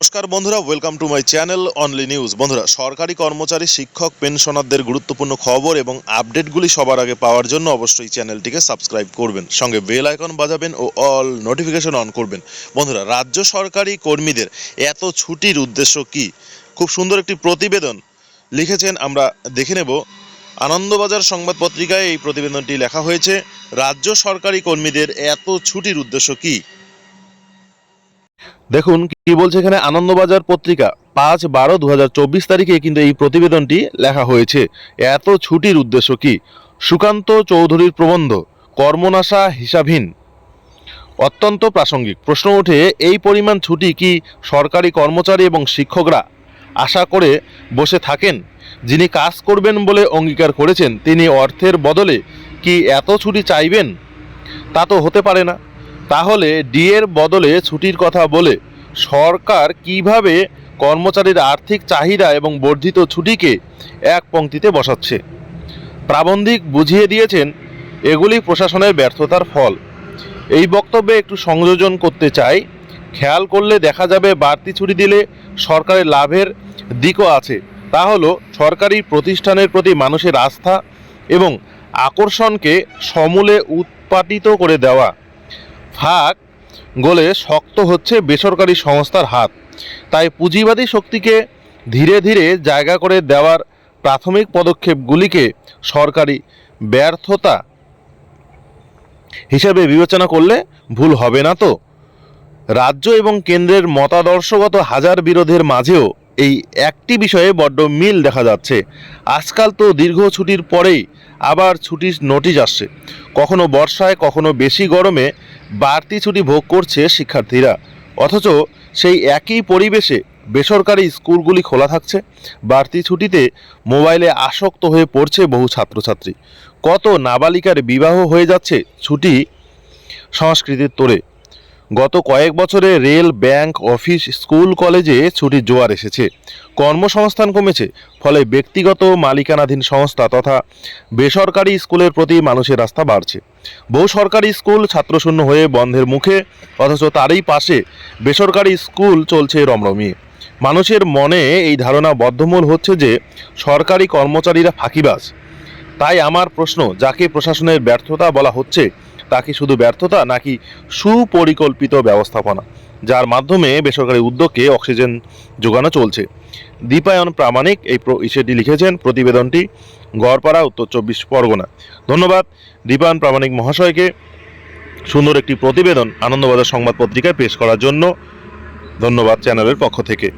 নমস্কার বন্ধুরা welcome to my channel only news বন্ধুরা, সরকারি কর্মচারী, শিক্ষক, পেনশনারদের গুরুত্বপূর্ণ খবর এবং আপডেটগুলি সবার আগে পাওয়ার জন্য অবশ্যই চ্যানেলটিকে সাবস্ক্রাইব করবেন। সঙ্গে বেল আইকন বাজাবেন ও অল নোটিফিকেশন অন করবেন। বন্ধুরা, রাজ্য সরকারি কর্মীদের এত ছুটির উদ্দেশ্য কি? খুব সুন্দর একটি প্রতিবেদন লিখেছেন, আমরা দেখে নেব। আনন্দবাজার সংবাদ পত্রিকায় এই প্রতিবেদনটি লেখা হয়েছে, রাজ্য সরকারি কর্মীদের এত ছুটির উদ্দেশ্য কি? দেখুন কি বলছে এখানে আনন্দবাজার পত্রিকা। পাঁচ বারো দু তারিখে কিন্তু এই প্রতিবেদনটি লেখা হয়েছে। এত ছুটির উদ্দেশ্য কি? সুকান্ত চৌধুরীর প্রবন্ধ, কর্মনাশা হিসাবহীন। অত্যন্ত প্রাসঙ্গিক। প্রশ্ন ওঠে, এই পরিমাণ ছুটি কি সরকারি কর্মচারী এবং শিক্ষকরা আশা করে বসে থাকেন? যিনি কাজ করবেন বলে অঙ্গীকার করেছেন, তিনি অর্থের বদলে কি এত ছুটি চাইবেন? তা তো হতে পারে না। তাহলে ডিএর বদলে ছুটির কথা বলে সরকার কীভাবে কর্মচারীর আর্থিক চাহিদা এবং বর্ধিত ছুটিকে এক পংক্তিতে বসাচ্ছে? প্রাবন্ধিক বুঝিয়ে দিয়েছেন, এগুলি প্রশাসনের ব্যর্থতার ফল। এই বক্তব্যে একটু সংযোজন করতে চাই। খেয়াল করলে দেখা যাবে বাড়তি ছুটি দিলে সরকারের লাভের দিকও আছে। তা হলো, সরকারি প্রতিষ্ঠানের প্রতি মানুষের আস্থা এবং আকর্ষণকে সমূলে উৎপাটিত করে দেওয়া। ফাঁক গোলে শক্ত হচ্ছে বেসরকারি সংস্থার হাত। তাই পুঁজিবাদী শক্তিকে ধীরে ধীরে জায়গা করে দেওয়ার প্রাথমিক পদক্ষেপগুলিকে সরকারি ব্যর্থতা হিসেবে বিবেচনা করলে ভুল হবে না তো? রাজ্য এবং কেন্দ্রের মতাদর্শগত হাজার বিরোধের মাঝেও এই একটি বিষয়ে বড্ড মিল দেখা যাচ্ছে। আজকাল তো দীর্ঘ ছুটির পরেই আবার ছুটির নোটিশ আসছে। কখনো বর্ষায়, কখনো বেশি গরমে বাড়তি ছুটি ভোগ করছে শিক্ষার্থীরা। অথচ সেই একই পরিবেশে বেসরকারি স্কুলগুলি খোলা থাকছে। বাড়তি ছুটিতে মোবাইলে আসক্ত হয়ে পড়ছে বহু ছাত্রছাত্রী। কত নাবালিকার বিবাহ হয়ে যাচ্ছে ছুটি সংস্কৃতির তোরে গত কয়েক বছরে রেল, ব্যাংক, অফিস, স্কুল, কলেজে ছুটির জোয়ার এসেছে। কর্মসংস্থান কমেছে, ফলে ব্যক্তিগত মালিকানাধীন সংস্থা তথা বেসরকারি স্কুলের প্রতি মানুষের আস্থা বাড়ছে। বহু সরকারি স্কুল ছাত্রশূন্য হয়ে বন্ধের মুখে, অথচ তারই পাশে বেসরকারি স্কুল চলছে রমরমিয়ে। মানুষের মনে এই ধারণা বদ্ধমূল হচ্ছে যে সরকারি কর্মচারীরা ফাঁকিবাজ। তাই আমার প্রশ্ন, যাকে প্রশাসনের ব্যর্থতা বলা হচ্ছে তা কি শুধু ব্যর্থতা নাকি সুপরিকল্পিত ব্যবস্থাপনা? যার মাধ্যমে বেসরকারি উদ্যোগকে অক্সিজেন যোগানো চলছে। দীপায়ন প্রামাণিক এই ইসেটি লিখেছেন প্রতিবেদনটি গড়পাড়া, উত্তর চব্বিশ পরগনা। ধন্যবাদ দীপায়ন প্রামাণিক মহাশয়কে। সুন্দর একটি প্রতিবেদন আনন্দবাজার সংবাদ পত্রিকায় পেশ করার জন্য ধন্যবাদ চ্যানেলের পক্ষ থেকে।